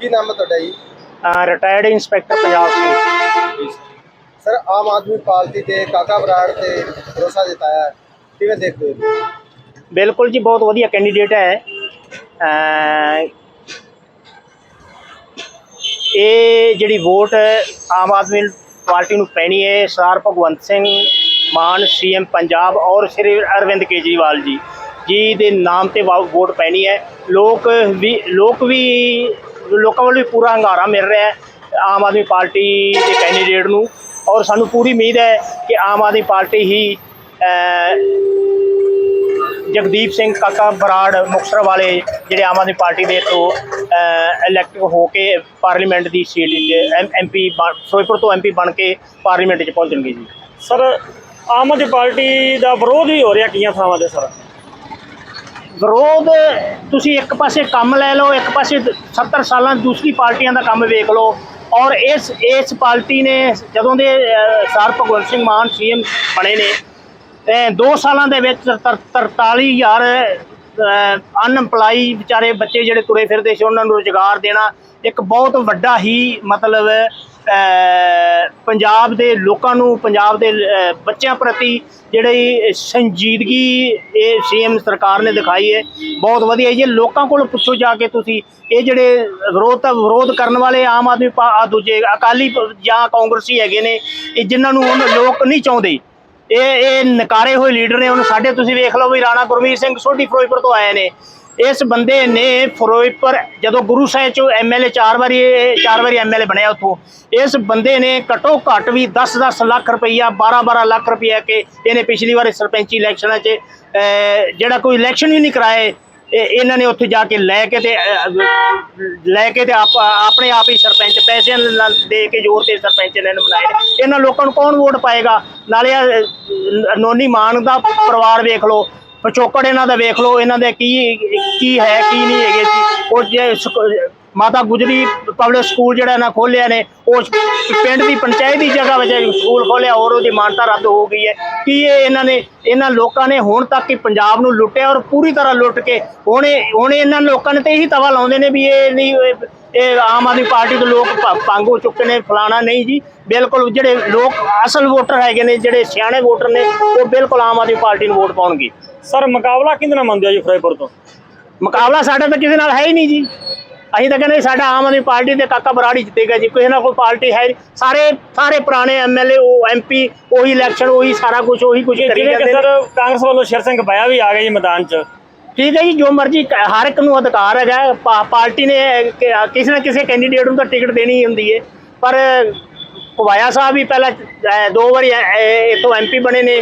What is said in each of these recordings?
ਕੀ ਨਾਮ ਹੈ ਤੁਹਾਡਾ ਜੀ? ਰਿਟਾਇਰਡ ਇੰਸਪੈਕਟਰ ਪੰਜਾਬ ਸੀ ਸਰ ਆਮ ਆਦਮੀ ਪਾਰਟੀ ਤੇ ਕਾਕਾ ਬਰਾੜ ਤੇ ਭਰੋਸਾ ਜਤਾਇਆ ਹੈ। ਕਿਵੇਂ ਦੇਖਦੇ ਹੋ ਬਿਲਕੁਲ ਜੀ ਬਹੁਤ ਵਧੀਆ ਕੈਂਡੀਡੇਟ ਹੈ। ਅਹ ਇਹ ਜਿਹੜੀ ਵੋਟ ਆਮ ਆਦਮੀ ਪਾਰਟੀ ਨੂੰ ਪੈਣੀ ਹੈ ਸਰਦਾਰ ਭਗਵੰਤ ਸਿੰਘ ਮਾਨ ਸੀਐਮ ਪੰਜਾਬ ਔਰ ਸ਼੍ਰੀ ਅਰਵਿੰਦ ਕੇਜਰੀਵਾਲ ਜੀ। ਜੀ ਦੇ ਨਾਮ ਤੇ ਵਾ- ਵੋਟ ਪੈਣੀ ਹੈ। ਲੋਕ ਵੀ ਲੋਕ ਵੀ ਲੋਕਾਂ ਵੱਲੋਂ ਵੀ ਪੂਰਾ ਹੰਗਾਰਾ ਮਿਲ ਰਿਹਾ ਹੈ ਆਮ ਆਦਮੀ ਪਾਰਟੀ ਦੇ ਕੈਂਡੀਡੇਟ ਨੂੰ। ਔਰ ਸਾਨੂੰ ਪੂਰੀ ਉਮੀਦ ਹੈ ਕਿ ਆਮ ਆਦਮੀ ਪਾਰਟੀ ਹੀ ਜਗਦੀਪ ਸਿੰਘ ਕਾਕਾ ਬਰਾੜ ਮੁਕਤਸਰ ਵਾਲੇ ਜਿਹੜੇ ਆਮ ਆਦਮੀ ਪਾਰਟੀ ਦੇ ਤੋਂ ਇਲੈਕਟ ਹੋ ਕੇ ਪਾਰਲੀਮੈਂਟ ਦੀ ਸੀਟ ਐਮਪੀ ਫਿਰੋਜ਼ਪੁਰ ਤੋਂ ਐਮਪੀ ਬਣ ਕੇ ਪਾਰਲੀਮੈਂਟ 'ਚ ਪਹੁੰਚਣਗੇ ਜੀ। ਸਰ, ਆਮ ਆਦਮੀ ਪਾਰਟੀ ਦਾ ਵਿਰੋਧ ਵੀ ਹੋ ਰਿਹਾ ਕਈਆਂ ਥਾਵਾਂ ਤੇ, ਸਰ। ਵਿਰੋਧ ਤੁਸੀਂ ਇੱਕ ਪਾਸੇ ਕੰਮ ਲੈ ਲਓ ਇੱਕ ਪਾਸੇ 70 ਸਾਲਾਂ ਦੂਸਰੀ ਪਾਰਟੀਆਂ ਦਾ ਕੰਮ ਵੇਖ ਲਓ। ਔਰ ਇਸ ਇਸ ਪਾਰਟੀ ਨੇ ਜਦੋਂ ਦੇ ਅਹ, ਸਰ ਭਗਵੰਤ ਸਿੰਘ ਮਾਨ ਸੀਐਮ ਬਣੇ ਨੇ ਇਹ 2 ਸਾਲਾਂ ਦੇ ਵਿੱਚ 43000 ਅਨਐਮਪਲਾਈ ਵਿਚਾਰੇ ਬੱਚੇ ਜਿਹੜੇ ਤੁਰੇ ਫਿਰਦੇ ਸੀ ਉਹਨਾਂ ਨੂੰ ਰੁਜ਼ਗਾਰ ਦੇਣਾ ਇੱਕ ਬਹੁਤ ਵੱਡਾ ਹੀ ਮਤਲਬ ਪੰਜਾਬ ਦੇ ਲੋਕਾਂ ਨੂੰ, ਪੰਜਾਬ ਦੇ ਬੱਚਿਆਂ ਪ੍ਰਤੀ ਜਿਹੜੀ ਸੰਜੀਦਗੀ ਇਹ ਸੀਐਮ ਸਰਕਾਰ ਨੇ ਦਿਖਾਈ ਹੈ, ਬਹੁਤ ਵਧੀਆ ਜੀ ਲੋਕਾਂ ਕੋਲ ਪੁੱਛੋ ਜਾ ਕੇ ਤੁਸੀਂ, ਇਹ ਜਿਹੜੇ ਵਿਰੋਧ ਤਾਂ ਵਿਰੋਧ ਕਰਨ ਵਾਲੇ ਆਮ ਆਦਮੀ ਪਾ- ਦੂਜੇ ਅਕਾਲੀ ਜਾਂ ਕਾਂਗਰਸੀ ਹੈਗੇ ਨੇ, ਇਹ ਜਿਨ੍ਹਾਂ ਨੂੰ ਹੁਣ ਲੋਕ ਨਹੀਂ ਚਾਹੁੰਦੇ, ਇਹ ਇਹ ਨਕਾਰੇ ਹੋਏ ਲੀਡਰ ਨੇ, ਹੁਣ ਸਾਡੇ ਤੁਸੀਂ ਵੇਖ ਲਓ ਵੀ ਰਾਣਾ ਗੁਰਮੀਤ ਸਿੰਘ ਸੋਢੀ ਫਿਰੋਜ਼ਪੁਰ ਤੋਂ ਆਏ ਨੇ। ਇਸ ਬੰਦੇ ਨੇ ਫਿਰੋਜ਼ਪੁਰ, ਜਦੋਂ ਗੁਰੂ ਸਾਹਿਬ ਚੋਂ ਐਮਐਲਏ ਚਾਰ ਵਾਰੀ ਚਾਰ ਵਾਰੀ ਐਮਐਲਏ ਬਣਿਆ ਉੱਥੋਂ, ਇਸ ਬੰਦੇ ਨੇ ਘਟੋ ਘੱਟ ਵੀ 10-10 ਲੱਖ ਰੁਪਈਆ 12-12 ਲੱਖ ਰੁਪਈਆ ਕੇ ਇਹਨੇ ਪਿਛਲੀ ਵਾਰ ਸਰਪੰਚੀ ਇਲੈਕਸ਼ਨਾਂ 'ਚ ਜਿਹੜਾ ਕੋਈ ਇਲੈਕਸ਼ਨ ਵੀ ਨਹੀਂ ਕਰਾਏ ਇਹਨਾਂ ਨੇ ਉੱਥੇ ਜਾ ਕੇ ਲੈ ਕੇ ਤੇ ਲੈ ਕੇ ਤੇ ਆਪ, ਆਪਣੇ ਆਪ ਹੀ ਸਰਪੰਚ ਪੈਸਿਆਂ ਦੇ ਕੇ ਜ਼ੋਰ ਤੇ ਸਰਪੰਚ ਇਹਨਾਂ ਨੂੰ ਬਣਾਏ ਇਹਨਾਂ ਲੋਕਾਂ ਨੂੰ ਕੌਣ ਵੋਟ ਪਾਏਗਾ? ਨਾਲੇ ਨੋਨੀ ਮਾਨ ਦਾ ਪਰਿਵਾਰ ਵੇਖ ਲਓ ਪਿਛੋਕੜ ਇਹਨਾਂ ਦਾ ਵੇਖ ਲਓ, ਇਹਨਾਂ ਦੇ ਕੀ ਕੀ ਹੈ, ਕੀ ਨਹੀਂ ਹੈਗੇ ਸੀ ਉਹ ਜੇ ਮਾਤਾ ਗੁਜਰੀ ਪਬਲਿਕ ਸਕੂਲ ਜਿਹੜਾ ਇਹਨਾਂ ਖੋਲਿਆ ਨੇ ਉਸ ਪਿੰਡ ਦੀ ਪੰਚਾਇਤ ਦੀ ਜਗ੍ਹਾ ਵਿੱਚ ਸਕੂਲ ਖੋਲਿਆ ਔਰ ਉਹਦੀ ਮਾਨਤਾ ਰੱਦ ਹੋ ਗਈ ਹੈ। ਕੀ ਇਹ ਇਹਨਾਂ ਨੇ ਇਹਨਾਂ ਲੋਕਾਂ ਨੇ ਹੁਣ ਤੱਕ ਹੀ ਪੰਜਾਬ ਨੂੰ ਲੁੱਟਿਆ ਔਰ ਪੂਰੀ ਤਰ੍ਹਾਂ ਲੁੱਟ ਕੇ ਹੁਣੇ ਹੁਣੇ ਇਹਨਾਂ ਲੋਕਾਂ ਨੇ ਤੇ ਇਹੀ ਤਵਾ ਲਾਉਂਦੇ ਨੇ ਵੀ ਇਹ ਨਹੀਂ ਇਹ- ਆਮ ਆਦਮੀ ਪਾਰਟੀ ਦੇ ਲੋਕ ਭੰਗ ਹੋ ਚੁੱਕੇ ਨੇ ਫਲਾਣਾ ਨਹੀਂ ਜੀ। ਬਿਲਕੁਲ ਜਿਹੜੇ ਲੋਕ ਅਸਲ ਵੋਟਰ ਹੈਗੇ ਨੇ ਜਿਹੜੇ ਸਿਆਣੇ ਵੋਟਰ ਨੇ ਉਹ ਬਿਲਕੁਲ ਆਮ ਆਦਮੀ ਪਾਰਟੀ ਨੂੰ ਵੋਟ ਪਾਉਣਗੇ। ਸਰ ਮੁਕਾਬਲਾ ਕਿਹਦੇ ਨਾਲ ਮੰਨਦੇ ਹੋ ਜੀ ਫਿਰੋਜ਼ਪੁਰ ਤੋਂ? ਮੁਕਾਬਲਾ ਸਾਡਾ ਤਾਂ ਕਿਸੇ ਨਾਲ ਹੈ ਹੀ ਨਹੀਂ ਜੀ। ਅਸੀਂ ਤਾਂ ਕਹਿੰਦੇ ਸਾਡਾ ਆਮ ਆਦਮੀ ਪਾਰਟੀ ਤੇ ਕਾਕਾ ਬਰਾੜੀ ਜਿੱਤੇਗਾ ਜੀ ਕਿਸੇ ਨਾਲ ਕੋਈ ਪਾਰਟੀ ਹੈ। ਸਾਰੇ ਸਾਰੇ ਪੁਰਾਣੇ ਐਮਐਲਏ ਉਹ ਐਮਪੀ ਉਹੀ ਇਲੈਕਸ਼ਨ ਉਹੀ ਸਾਰਾ ਕੁਝ ਉਹੀ ਕੁਝ ਕਰੀ ਜਾਂਦੇ ਨੇ। ਸਰ ਕਾਂਗਰਸ ਵੱਲੋਂ ਸ਼ੇਰ ਸਿੰਘ ਬਾਇਆ ਵੀ ਆ ਗਏ ਜੀ ਮੈਦਾਨ 'ਚ। ਠੀਕ ਹੈ ਜੀ ਜੋ ਮਰਜ਼ੀ ਹਰ ਇੱਕ ਨੂੰ ਅਧਿਕਾਰ ਹੈਗਾ। ਪਾਰਟੀ ਨੇ ਕਿਸੇ ਨਾ ਕਿਸੇ ਕੈਂਡੀਡੇਟ ਨੂੰ ਤਾਂ ਟਿਕਟ ਦੇਣੀ ਹੀ ਹੁੰਦੀ ਹੈ। ਪਰ ਕੁਵਾਇਆ ਸਾਹਿਬ ਵੀ ਪਹਿਲਾਂ ਦੋ ਵਾਰੀ ਇੱਥੋਂ ਐਮਪੀ ਬਣੇ ਨੇ।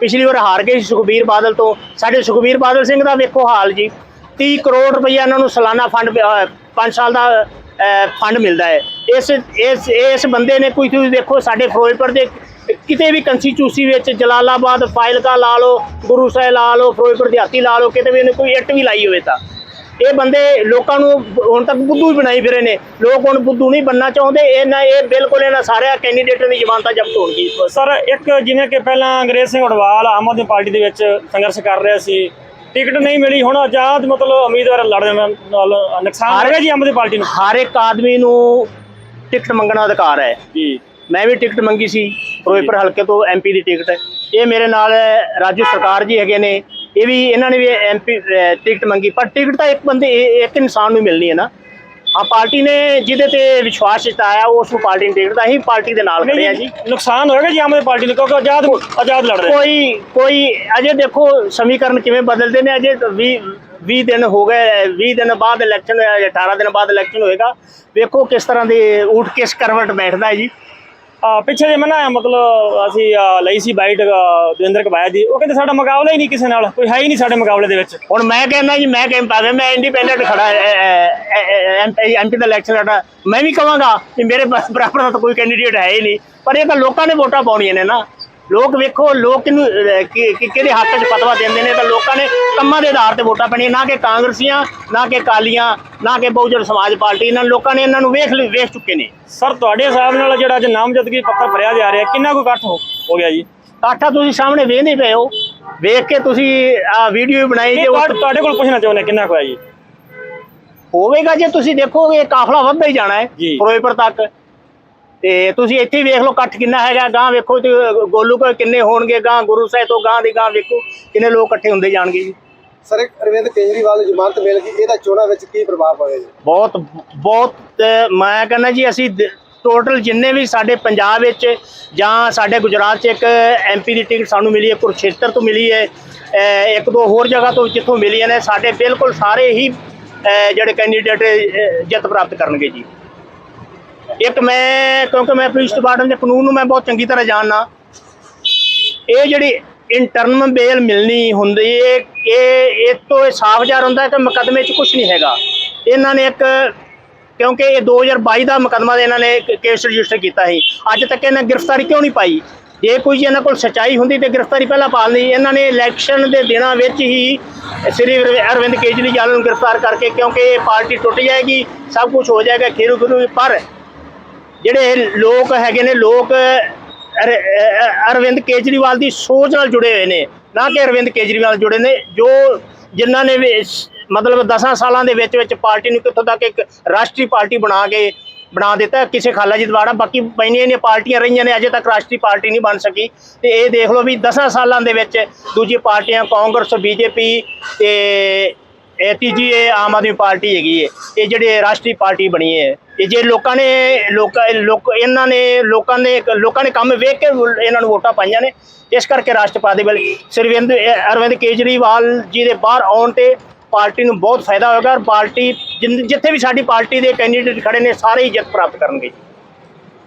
ਪਿਛਲੀ ਵਾਰ ਹਾਰ ਗਏ ਸੁਖਬੀਰ ਬਾਦਲ ਤੋਂ। ਸਾਡੇ ਸੁਖਬੀਰ ਬਾਦਲ ਸਿੰਘ ਦਾ ਵੇਖੋ ਹਾਲ ਜੀ। 30 ਕਰੋੜ ਰੁਪਈਆ ਇਹਨਾਂ ਨੂੰ ਸਾਲਾਨਾ ਫੰਡ 5 ਸਾਲ ਦਾ ਫੰਡ ਮਿਲਦਾ ਹੈ। ਇਸ ਇਸ ਇਸ ਬੰਦੇ ਨੇ ਕੋਈ ਤੁਸੀਂ ਦੇਖੋ ਸਾਡੇ ਫਿਰੋਜ਼ਪੁਰ ਦੇ ਕਿਤੇ ਵੀ ਕੰਸਟੀਚੂਸੀ ਵਿੱਚ ਜਲਾਲਾਬਾਦ ਫਾਇਲਕਾ ਲਾ ਲਓ, ਗੁਰੂ ਸਾਹਿਬ ਲਾ ਲਓ, ਫਿਰੋਜ਼ਪੁਰ ਦਿਹਾਤੀ ਲਾ ਲਓ, ਕਿਤੇ ਵੀ ਇਹਨੇ ਕੋਈ ਇੱਟ ਵੀ ਲਾਈ ਹੋਵੇ ਤਾਂ। ਇਹ ਬੰਦੇ ਲੋਕਾਂ ਨੂੰ ਹੁਣ ਤੱਕ ਬੁੱਧੂ ਹੀ ਬਣਾਈ ਫਿਰੇ ਨੇ। ਲੋਕ ਹੁਣ ਬੁੱਧੂ ਨਹੀਂ ਬੰਨਣਾ ਚਾਹੁੰਦੇ, ਇਹ ਨਾ, ਇਹ ਬਿਲਕੁਲ ਇਹਨਾਂ ਸਾਰਿਆਂ ਕੈਂਡੀਡੇਟਾਂ ਦੀ ਜ਼ਮਾਨਤਾਂ ਜ਼ਬਤ ਹੋਣਗੀ। ਸਰ, ਇੱਕ ਜਿਵੇਂ ਕਿ ਪਹਿਲਾਂ ਅੰਗਰੇਜ਼ ਸਿੰਘ ਉਡਵਾਲ ਆਮ ਆਦਮੀ ਪਾਰਟੀ ਦੇ ਵਿੱਚ ਸੰਘਰਸ਼ ਕਰ ਰਿਹਾ ਸੀ ਟਿਕਟ ਨਹੀਂ ਮਿਲੀ ਹੁਣ ਆਜ਼ਾਦ ਮਤਲਬ ਉਮੀਦਵਾਰ ਲੜਨ ਨਾਲ ਨੁਕਸਾਨ ਹੋ ਰਿਹਾ ਜੀ ਆਮ ਆਦਮੀ ਪਾਰਟੀ ਨੂੰ? ਹਰ ਇੱਕ ਆਦਮੀ ਨੂੰ ਟਿਕਟ ਮੰਗਣ ਦਾ ਅਧਿਕਾਰ ਹੈ। ਜੀ। ਮੈਂ ਵੀ ਟਿਕਟ ਮੰਗੀ ਸੀ ਫਿਰੋਜ਼ਪੁਰ ਹਲਕੇ ਤੋਂ ਐਮਪੀ ਦੀ ਟਿਕਟ। ਇਹ ਮੇਰੇ ਨਾਲ ਰਾਜੂ ਸਰਕਾਰ ਜੀ ਹੈਗੇ ਨੇ। ਇਹ ਵੀ ਇਹਨਾਂ ਨੇ ਵੀ ਐਮਪੀ ਟਿਕਟ ਮੰਗੀ। ਪਰ ਟਿਕਟ ਤਾਂ ਇੱਕ ਬੰਦੇ ਇੱਕ ਇਨਸਾਨ ਨੂੰ ਮਿਲਣੀ ਹੈ ਨਾ। ਆ ਪਾਰਟੀ ਨੇ ਜਿਹਦੇ ਤੇ ਵਿਸ਼ਵਾਸ ਜਤਾਇਆ ਉਸ ਨੂੰ ਪਾਰਟੀ ਨੇ ਟਿਕਟ ਦਾ ਅਸੀਂ ਪਾਰਟੀ ਦੇ ਨਾਲ ਖੜੇ ਆ ਜੀ। ਨੁਕਸਾਨ ਹੋਏਗਾ ਜੀ ਆਮ ਆਦਮੀ ਪਾਰਟੀ ਨੂੰ ਕਿਉਂਕਿ ਆਜ਼ਾਦ ਆਜ਼ਾਦ ਲੜ ਰਹੇ ਕੋਈ ਕੋਈ ਅਜੇ ਦੇਖੋ ਸਮੀਕਰਨ ਕਿਵੇਂ ਬਦਲਦੇ ਨੇ ਅਜੇ 20 20 ਦਿਨ ਹੋ ਗਏ 20 ਦਿਨ ਬਾਅਦ ਇਲੈਕਸ਼ਨ 18 ਦਿਨ ਬਾਅਦ ਇਲੈਕਸ਼ਨ ਹੋਏਗਾ। ਵੇਖੋ ਕਿਸ ਤਰ੍ਹਾਂ ਦੇ ਊਠ ਕਿਸ ਕਰਵਟ ਬੈਠਦਾ ਹੈ ਜੀ। ਪਿੱਛੇ ਜੇ ਮੈਂ ਨਾ ਮਤਲਬ ਅਸੀਂ ਲਈ ਸੀ ਬਾਈਟ ਦਵਿੰਦਰ ਕਬਾਇਆ ਦੀ। ਉਹ ਕਹਿੰਦੇ ਸਾਡਾ ਮੁਕਾਬਲਾ ਹੀ ਨਹੀਂ ਕਿਸੇ ਨਾਲ, ਕੋਈ ਹੈ ਹੀ ਨਹੀਂ ਸਾਡੇ ਮੁਕਾਬਲੇ ਦੇ ਵਿੱਚ। ਹੁਣ ਮੈਂ ਕਹਿੰਦਾ ਜੀ, ਮੈਂ ਕਹਿੰਦਾ ਪਾਵੇ ਮੈਂ ਇੰਡੀਪੈਂਡੈਂਟ ਖੜਾ ਐਮਪੀ ਦਾ ਇਲੈਕਸ਼ਨ ਲੜਾ ਮੈਂ ਵੀ ਕਹਾਂਗਾ ਕਿ ਮੇਰੇ ਬਰਾਬਰ ਦਾ ਤਾਂ ਕੋਈ ਕੈਂਡੀਡੇਟ ਹੈ ਹੀ ਨਹੀਂ, ਪਰ ਇਹ ਤਾਂ ਲੋਕਾਂ ਨੇ ਵੋਟਾਂ ਪਾਉਣੀਆਂ ਨੇ ਨਾ। ਲੋਕ ਵੇਖੋ ਲੋਕ ਕਿਹਨੂੰ ਅਹ, ਕਿ ਕਿ- ਕਿਹਦੇ ਹੱਕ 'ਚ ਫਤਵਾ ਦਿੰਦੇ ਨੇ ਤਾਂ ਲੋਕਾਂ ਨੇ ਕੰਮਾਂ ਦੇ ਆਧਾਰ ਤੇ ਵੋਟਾਂ ਪੈਣੀਆਂ ਨਾ ਕਿ ਕਾਂਗਰਸੀਆਂ ਨਾ ਕਿ ਕਾਲੀਆਂ ਨਾ ਕਿ ਬਹੁਜਨ ਸਮਾਜ ਪਾਰਟੀ ਇਹਨਾਂ ਲੋਕਾਂ ਨੇ ਇਹਨਾਂ ਨੂੰ ਵੇਖ ਲਈ- ਵੇਖ ਚੁੱਕੇ ਨੇ। ਸਰ ਤੁਹਾਡੇ ਹਿਸਾਬ ਨਾਲ ਜਿਹੜਾ ਅੱਜ ਨਾਮਜ਼ਦਗੀ ਪੱਤਰ ਭਰਿਆ ਜਾ ਰਿਹਾ ਕਿੰਨਾ ਕੁ ਇਕੱਠ ਹੋ ਹੋ ਗਿਆ ਜੀ? ਕਾਠਾ ਤੁਸੀਂ ਸਾਹਮਣੇ ਵੇਖਦੇ ਪਏ ਹੋ। ਵੇਖ ਕੇ ਤੁਸੀਂ ਆ ਵੀਡੀਓ ਵੀ ਬਣਾਈ ਇਹ ਜੇ ਉਸ ਤੁਹਾਡੇ ਤੁਹਾਡੇ ਕੋਲ ਪੁੱਛਣਾ ਚਾਹੁੰਦੇ ਕਿੰਨਾ ਕੁ ਹੋਇਆ ਜੀ? ਹੋਵੇਗਾ ਜੇ ਤੁਸੀਂ ਦੇਖੋਗੇ ਕਾਫਲਾ ਵੱਧਦਾ ਹੀ ਜਾਣਾ ਹੈ ਜੀ। ਫਿਰੋਜ਼ਪੁਰ ਤੱਕ। ਤੇ ਤੁਸੀਂ ਇੱਥੇ ਵੇਖ ਲਓ ਇਕੱਠ ਕਿੰਨਾ ਹੈਗਾ ਗਾਂ ਵੇਖੋ ਤੇ ਗੋਲੂ ਕੋ ਕਿੰਨੇ ਹੋਣਗੇ ਗਾਂ ਗੁਰੂ ਸਾਹਿਬ ਤੋਂ ਗਾਂ ਦੀ ਗਾਂ ਵੇਖੋ ਕਿੰਨੇ ਲੋਕ ਇਕੱਠੇ ਹੁੰਦੇ ਜਾਣਗੇ ਜੀ। ਸਰ ਅਰਵਿੰਦ ਕੇਜਰੀਵਾਲ ਨੂੰ ਜ਼ਮਾਨਤ ਮਿਲ ਗਈ ਇਹਦਾ ਚੋਣਾਂ ਵਿੱਚ ਕੀ ਪ੍ਰਭਾਵ ਪਵੇਗਾ ਬਹੁਤ ਬਹੁਤ ਮੈਂ ਕਹਿੰਦਾ ਜੀ ਅਸੀਂ ਟੋਟਲ ਜਿੰਨੇ ਵੀ ਸਾਡੇ ਪੰਜਾਬ ਵਿੱਚ ਜਾਂ ਸਾਡੇ ਗੁਜਰਾਤ 'ਚ ਇੱਕ ਐਮਪੀ ਦੀ ਟਿਕਟ ਸਾਨੂੰ ਮਿਲੀ ਹੈ ਕੁਰਕਸ਼ੇਤਰ ਤੋਂ ਮਿਲੀ ਹੈ ਇੱਕ ਦੋ ਹੋਰ ਜਗ੍ਹਾ ਤੋਂ ਜਿੱਥੋਂ ਮਿਲੀਆਂ ਨੇ ਸਾਡੇ ਬਿਲਕੁਲ ਸਾਰੇ ਹੀ ਜਿਹੜੇ ਕੈਂਡੀਡੇਟ ਜਿੱਤ ਪ੍ਰਾਪਤ ਕਰਨਗੇ ਜੀ। ਇੱਕ ਮੈਂ, ਕਿਉਂਕਿ ਮੈਂ ਪੁਲਿਸ ਡਿਪਾਰਟਮੈਂਟ ਦੇ ਕਾਨੂੰਨ ਨੂੰ ਮੈਂ ਬਹੁਤ ਚੰਗੀ ਤਰ੍ਹਾਂ ਜਾਣਨਾ। ਇਹ ਜਿਹੜੀ ਇੰਟਰਨਲ ਬੇਲ ਮਿਲਣੀ ਹੁੰਦੀ, ਇਹ ਇਹ ਤੋਂ ਇਹ ਸਾਫ਼ ਜ਼ਾਹਰ ਹੁੰਦਾ ਕਿ ਮੁਕੱਦਮੇ 'ਚ ਕੁਝ ਨਹੀਂ ਹੈਗਾ। ਇਹਨਾਂ ਨੇ ਇੱਕ, ਕਿਉਂਕਿ ਇਹ 2022 ਦਾ ਮੁਕੱਦਮਾ ਦੇ ਇਹਨਾਂ ਨੇ ਕੇਸ ਰਜਿਸਟਰ ਕੀਤਾ ਸੀ। ਅੱਜ ਤੱਕ ਇਹਨਾਂ ਗ੍ਰਿਫਤਾਰੀ ਕਿਉਂ ਨਹੀਂ ਪਾਈ? ਜੇ ਕੋਈ ਇਹਨਾਂ ਕੋਲ ਸਚਾਈ ਹੁੰਦੀ ਤੇ ਗ੍ਰਿਫਤਾਰੀ ਪਹਿਲਾਂ ਪਾ ਲਈ ਇਹਨਾਂ ਨੇ ਇਲੈਕਸ਼ਨ ਦੇ ਦਿਨਾਂ ਵਿੱਚ ਹੀ ਸ੍ਰੀ ਅਰਵਿੰਦ ਕੇਜਰੀਵਾਲ ਨੂੰ ਗ੍ਰਿਫਤਾਰ ਕਰਕੇ ਕਿਉਂਕਿ ਇਹ ਪਾਰਟੀ ਟੁੱਟ ਜਾਏਗੀ, ਸਭ ਕੁਝ ਹੋ ਜਾਏਗਾ ਖੇਰੂ ਖੇਰੂ ਪਰ ਜਿਹੜੇ ਲੋਕ ਹੈਗੇ ਨੇ, ਲੋਕ ਅਰਵਿੰਦ ਕੇਜਰੀਵਾਲ ਦੀ ਸੋਚ ਨਾਲ ਜੁੜੇ ਹੋਏ ਨੇ, ਨਾ ਕਿ ਅਰਵਿੰਦ ਕੇਜਰੀਵਾਲ ਜੁੜੇ ਨੇ, ਜੋ ਜਿਨ੍ਹਾਂ ਨੇ ਵੀ ਮਤਲਬ 10 ਸਾਲਾਂ ਦੇ ਵਿੱਚ ਵਿੱਚ ਪਾਰਟੀ ਨੂੰ ਕਿੱਥੋਂ ਤੱਕ ਇੱਕ ਰਾਸ਼ਟਰੀ ਪਾਰਟੀ ਬਣਾ ਕੇ ਬਣਾ ਦਿੱਤਾ, ਕਿਸੇ ਖਾਲਾ ਜੀ ਦਵਾੜਾ ਬਾਕੀ ਪੈਣੀਆਂ ਨੇ ਪਾਰਟੀਆਂ ਰਹੀਆਂ ਨੇ, ਅਜੇ ਤੱਕ ਰਾਸ਼ਟਰੀ ਪਾਰਟੀ ਨਹੀਂ ਬਣ ਸਕੀ, ਤੇ ਇਹ ਦੇਖ ਲਓ ਵੀ 10 ਸਾਲਾਂ ਦੇ ਵਿੱਚ ਦੂਜੀ ਪਾਰਟੀਆਂ, ਕਾਂਗਰਸ, ਬੀਜੇਪੀ ਤੇ ਇਹ ਤੀਜੀ ਇਹ ਆਮ ਆਦਮੀ ਪਾਰਟੀ ਹੈਗੀ ਹੈ ਇਹ ਜਿਹੜੇ ਰਾਸ਼ਟਰੀ ਪਾਰਟੀ ਬਣੀ ਹੈ ਇਹ ਜੇ ਲੋਕਾਂ ਨੇ ਲੋਕਾਂ ਲੋਕ ਇਹਨਾਂ ਨੇ ਲੋਕਾਂ ਨੇ ਲੋਕਾਂ ਨੇ ਕੰਮ ਵੇਖ ਕੇ ਇਹਨਾਂ ਨੂੰ ਵੋਟਾਂ ਪਾਈਆਂ ਨੇ। ਇਸ ਕਰਕੇ ਰਾਸ਼ਟਰਪਤੀ ਵੱਲ ਸਰਵਿੰਦ ਅਰਵਿੰਦ ਕੇਜਰੀਵਾਲ ਜੀ ਦੇ ਬਾਹਰ ਆਉਣ ਤੇ ਪਾਰਟੀ ਨੂੰ ਬਹੁਤ ਫਾਇਦਾ ਹੋਏਗਾ ਔਰ ਪਾਰਟੀ ਜਿੰਨ- ਜਿੱਥੇ ਵੀ ਸਾਡੀ ਪਾਰਟੀ ਦੇ ਕੈਂਡੀਡੇਟ ਖੜੇ ਨੇ ਸਾਰੇ ਹੀ ਜਿੱਤ ਪ੍ਰਾਪਤ ਕਰਨਗੇ।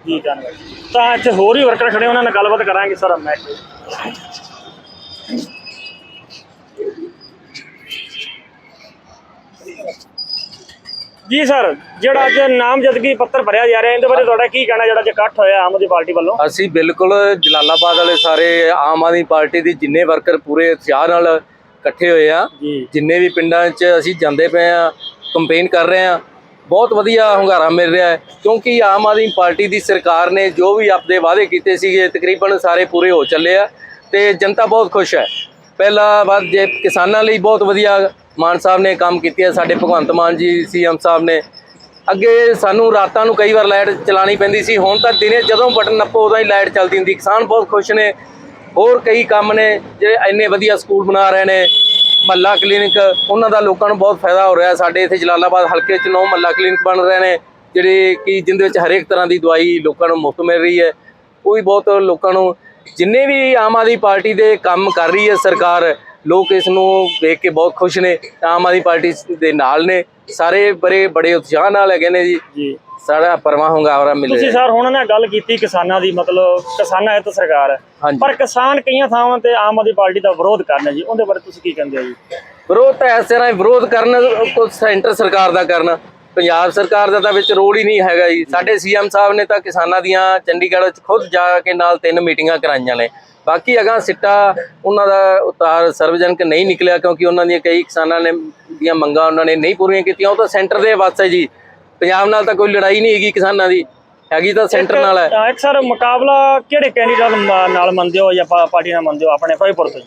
ਜੀ, ਧੰਨਵਾਦ। ਤਾਂ ਇੱਥੇ ਹੋਰ ਵੀ ਵਰਕਰ ਖੜੇ, ਉਹਨਾਂ ਨਾਲ ਗੱਲਬਾਤ ਕਰਾਂਗੇ, ਸਰ, ਮੈਂ। ਜੀ ਸਰ ਜਿਹੜਾ ਅੱਜ ਨਾਮਜ਼ਦਗੀ ਪੱਤਰ ਭਰਿਆ ਜਾ ਰਿਹਾ ਇਹਦੇ ਬਾਰੇ ਤੁਹਾਡਾ ਕੀ ਕਹਿਣਾ ਜਿਹੜਾ ਅੱਜ ਇਕੱਠ ਹੋਇਆ ਆਮ ਆਦਮੀ ਪਾਰਟੀ ਵੱਲੋਂ? ਅਸੀਂ ਬਿਲਕੁਲ ਜਲਾਲਾਬਾਦ ਵਾਲੇ ਸਾਰੇ ਆਮ ਆਦਮੀ ਪਾਰਟੀ ਦੀ ਜਿੰਨੇ ਵਰਕਰ ਪੂਰੇ ਉਤਸ਼ਾਹ ਨਾਲ ਇਕੱਠੇ ਹੋਏ ਆ ਜਿੰਨੇ ਵੀ ਪਿੰਡਾਂ 'ਚ ਅਸੀਂ ਜਾਂਦੇ ਪਏ ਆ ਕੰਪੇਨ ਕਰ ਰਹੇ ਆ ਬਹੁਤ ਵਧੀਆ ਹੁੰਗਾਰਾ ਮਿਲ ਰਿਹਾ ਹੈ ਕਿਉਂਕਿ ਆਮ ਆਦਮੀ ਪਾਰਟੀ ਦੀ ਸਰਕਾਰ ਨੇ ਜੋ ਵੀ ਆਪਦੇ ਵਾਅਦੇ ਕੀਤੇ ਸੀਗੇ ਤਕਰੀਬਨ ਸਾਰੇ ਪੂਰੇ ਹੋ ਚੱਲੇ ਆ ਤੇ ਜਨਤਾ ਬਹੁਤ ਖੁਸ਼ ਹੈ। ਪਹਿਲਾਂ ਬਾਅਦ ਜੇ ਕਿਸਾਨਾਂ ਲਈ ਬਹੁਤ ਵਧੀਆ ਮਾਨ ਸਾਹਿਬ ਨੇ ਕੰਮ ਕੀਤੇ ਆ ਸਾਡੇ ਭਗਵੰਤ ਮਾਨ ਜੀ, ਸੀਐਮ ਸਾਹਿਬ ਨੇ। ਅੱਗੇ ਸਾਨੂੰ ਰਾਤਾਂ ਨੂੰ ਕਈ ਵਾਰ ਲਾਈਟ ਚਲਾਣੀ ਪੈਂਦੀ ਸੀ, ਹੁਣ ਤਾਂ ਦਿਨੇ ਜਦੋਂ ਬਟਨ ਨੱਪੋ ਉਦੋਂ ਹੀ ਲਾਈਟ ਚੱਲਦੀ ਹੁੰਦੀ। ਕਿਸਾਨ ਬਹੁਤ ਖੁਸ਼ ਨੇ, ਹੋਰ ਕਈ ਕੰਮ ਨੇ ਜਿਹੜੇ ਇੰਨੇ ਵਧੀਆ ਸਕੂਲ ਬਣਾ ਰਹੇ ਨੇ। ਮੱਲਾ ਕਲੀਨਿਕ, ਉਹਨਾਂ ਦਾ ਲੋਕਾਂ ਨੂੰ ਬਹੁਤ ਫਾਇਦਾ ਹੋ ਰਿਹਾ। ਸਾਡੇ ਇੱਥੇ ਜਲਾਲਾਬਾਦ ਹਲਕੇ 'ਚ ਨੌ ਮੱਲਾ ਕਲੀਨਿਕ ਬਣ ਰਹੇ ਨੇ, ਜਿਹੜੇ ਕਿ ਜਿੰਦੇ ਵਿੱਚ ਹਰੇਕ ਤਰ੍ਹਾਂ ਦੀ ਦਵਾਈ ਲੋਕਾਂ ਨੂੰ ਮੁਫਤ ਮਿਲ ਰਹੀ ਹੈ। ਕੋਈ ਬਹੁਤ ਲੋਕਾਂ ਨੂੰ ਜਿੰਨੇ ਵੀ ਆਮ ਆਦਮੀ ਪਾਰਟੀ ਦੇ ਕੰਮ ਕਰ ਰਹੀ ਹੈ ਸਰਕਾਰ ਲੋਕ ਇਸ ਨੂੰ ਦੇਖ ਕੇ ਬਹੁਤ ਖੁਸ਼ ਨੇ ਆਮ ਆਦਮੀ ਪਾਰਟੀ ਦੇ ਨਾਲ ਨੇ ਸਾਰੇ ਬੜੇ ਬੜੇ ਉਤਸ਼ਾਹ ਨਾਲ ਹੈਗੇ ਨੇ ਜੀ। ਜੀ। ਸਾਡਾ ਪਰਮਾ ਹੁੰਗਾਰਾ ਮਿਲ ਤੁਸੀਂ ਸਰ ਹੁਣ ਨਾ ਗੱਲ ਕੀਤੀ ਕਿਸਾਨਾਂ ਦੀ ਮਤਲਬ ਕਿਸਾਨਾਂ ਇਹ ਤਾਂ ਸਰਕਾਰ। ਹੈ। ਪਰ ਕਿਸਾਨ ਕਈਆਂ ਥਾਵਾਂ ਤੇ ਆਮ ਆਦਮੀ ਪਾਰਟੀ ਦਾ ਵਿਰੋਧ ਕਰਨਾ ਜੀ ਉਹਦੇ ਬਾਰੇ ਤੁਸੀਂ ਕੀ ਕਹਿੰਦੇ ਹੋ ਜੀ? ਵਿਰੋਧ ਤਾਂ ਇਸ ਤਰ੍ਹਾਂ ਹੀ ਵਿਰੋਧ ਕਰਨ ਕੋ ਸੈਂਟਰ ਸਰਕਾਰ ਦਾ ਕਰਨਾ। ਪੰਜਾਬ ਸਰਕਾਰ ਦਾ ਤਾਂ ਵਿੱਚ ਰੋਲ ਹੀ ਨਹੀਂ ਹੈਗਾ ਜੀ। ਸਾਡੇ ਸੀਐਮ ਸਾਹਿਬ ਨੇ ਤਾਂ ਕਿਸਾਨਾਂ ਦੀਆਂ ਚੰਡੀਗੜ੍ਹ ਵਿੱਚ ਖੁਦ ਜਾ ਕੇ ਨਾਲ ਤਿੰਨ ਮੀਟਿੰਗਾਂ ਕਰਾਈਆਂ ਨੇ। ਬਾਕੀ ਅਗਾਂ ਸਿੱਟਾ ਉਹਨਾਂ ਦਾ ਉਤਾਰ ਸਰਵਜਨਕ ਨਹੀਂ ਨਿਕਲਿਆ ਕਿਉਂਕਿ ਉਹਨਾਂ ਦੀਆਂ ਕਈ ਕਿਸਾਨਾਂ ਨੇ ਦੀਆਂ ਮੰਗਾਂ ਉਹਨਾਂ ਨੇ ਨਹੀਂ ਪੂਰੀਆਂ ਕੀਤੀਆਂ। ਉਹ ਤਾਂ ਸੈਂਟਰ ਦੇ ਵੱਸ ਹੈ ਜੀ। ਪੰਜਾਬ ਨਾਲ ਤਾਂ ਕੋਈ ਲੜਾਈ ਨਹੀਂ ਹੈਗੀ ਕਿਸਾਨਾਂ ਦੀ। ਹੈਗੀ ਤਾਂ ਸੈਂਟਰ ਨਾਲ ਹੈ। ਇੱਕ ਸਰ ਮੁਕਾਬਲਾ ਕਿਹੜੇ ਕੈਂਡੀਡੇਟ ਨਾਲ ਮੰਨਦੇ ਹੋ ਜਾਂ ਪਾਰਟੀ ਨਾਲ ਮੰਨਦੇ ਹੋ ਆਪਣੇ ਫਿਰੋਜ਼ਪੁਰ ਤੋਂ ਜੀ?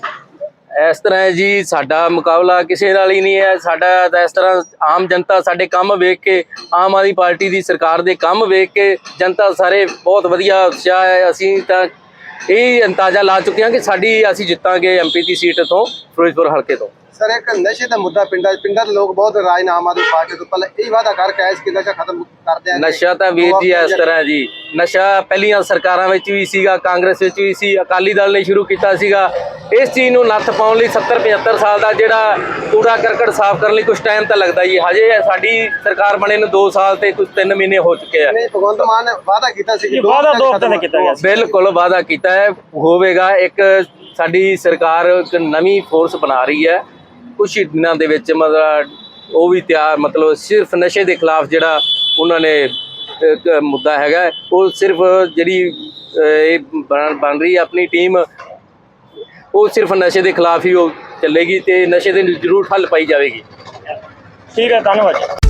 ਇਸ ਤਰ੍ਹਾਂ ਹੈ ਜੀ, ਸਾਡਾ ਮੁਕਾਬਲਾ ਕਿਸੇ ਨਾਲ ਹੀ ਨਹੀਂ ਹੈ। ਸਾਡਾ ਤਾਂ ਇਸ ਤਰ੍ਹਾਂ ਆਮ ਜਨਤਾ ਸਾਡੇ ਕੰਮ ਵੇਖ ਕੇ, ਆਮ ਆਦਮੀ ਪਾਰਟੀ ਦੀ ਸਰਕਾਰ ਦੇ ਕੰਮ ਵੇਖ ਕੇ ਜਨਤਾ ਸਾਰੇ ਬਹੁਤ ਵਧੀਆ ਉਤਸ਼ਾਹ ਹੈ। ਅਸੀਂ ਤਾਂ ਇਹ ਅੰਦਾਜ਼ਾ ਲਾ ਚੁੱਕੇ ਹਾਂ ਕਿ ਸਾਡੀ ਅਸੀਂ ਜਿੱਤਾਂਗੇ ਐਮਪੀ ਦੀ ਸੀਟ ਤੋਂ, ਫਿਰੋਜ਼ਪੁਰ ਹਲਕੇ ਤੋਂ। ਸਰ ਇੱਕ ਨਸ਼ੇ ਦਾ ਮੁੱਦਾ ਪਿੰਡਾਂ ਪਿੰਡਾਂ ਦੇ ਲੋਕ ਬਹੁਤ ਰਾਜ ਨੇ ਆਮ ਆਦਮੀ ਪਾਰਟੀ ਤੋਂ ਪਹਿਲਾਂ ਇਹ ਵਾਅਦਾ ਕਰਕੇ ਆਏ ਕਿ ਨਸ਼ਾ ਖਤਮ ਕਰ ਦਿਆਂਗੇ ਨਸ਼ਾ ਤਾਂ ਵੀਰ ਜੀ ਇਸ ਤਰ੍ਹਾਂ ਜੀ। ਨਸ਼ਾ ਪਹਿਲੀਆਂ ਸਰਕਾਰਾਂ ਵਿੱਚ ਵੀ ਸੀਗਾ ਕਾਂਗਰਸ ਵਿੱਚ ਵੀ ਸੀ ਅਕਾਲੀ ਦਲ ਨੇ ਸ਼ੁਰੂ ਕੀਤਾ ਸੀਗਾ। ਇਸ ਚੀਜ਼ ਨੂੰ ਨੱਥ ਪਾਉਣ ਲਈ 70 75 ਸਾਲ ਦਾ ਜਿਹੜਾ ਕੂੜਾ ਕਰਕਟ ਸਾਫ਼ ਕਰਨ ਲਈ ਕੁਝ ਟਾਈਮ ਤਾਂ ਲੱਗਦਾ ਜੀ। ਹਜੇ ਸਾਡੀ ਸਰਕਾਰ ਬਣੇ ਨੂੰ 2 ਸਾਲ ਤੇ ਕੁਝ 3 ਮਹੀਨੇ ਹੋ ਚੁੱਕੇ ਆ। ਨਹੀਂ ਭਗਵੰਤ ਮਾਨ ਨੇ ਵਾਅਦਾ ਕੀਤਾ ਸੀ ਕਿ ਦੋ ਵਾਅਦਾ ਹਫ਼ਤੇ ਦੋ ਹਫ਼ਤੇ ਨੇ ਕੀਤਾ ਗਿਆ ਸੀ। ਬਿਲਕੁਲ ਵਾਅਦਾ ਕੀਤਾ ਹੈ। ਹੋਵੇਗਾ ਇੱਕ ਸਾਡੀ ਸਰਕਾਰ ਇੱਕ ਨਵੀਂ ਫੋਰਸ ਬਣਾ ਰਹੀ ਹੈ। ਕੁਝ ਹੀ ਦਿਨਾਂ ਦੇ ਵਿੱਚ ਮਤਲਬ ਉਹ ਵੀ ਤਿਆਰ, ਮਤਲਬ ਸਿਰਫ ਨਸ਼ੇ ਦੇ ਖਿਲਾਫ ਜਿਹੜਾ ਉਹਨਾਂ ਨੇ ਮੁੱਦਾ ਹੈਗਾ, ਉਹ ਸਿਰਫ ਜਿਹੜੀ ਇਹ ਬਣ ਬਣ ਰਹੀ ਹੈ ਆਪਣੀ ਟੀਮ, ਉਹ ਸਿਰਫ ਨਸ਼ੇ ਦੇ ਖਿਲਾਫ ਹੀ ਉਹ ਚੱਲੇਗੀ ਤੇ ਨਸ਼ੇ ਦੇ ਜ਼ਰੂਰ ਠੱਲ ਪਾਈ ਜਾਵੇਗੀ। ਠੀਕ ਹੈ, ਧੰਨਵਾਦ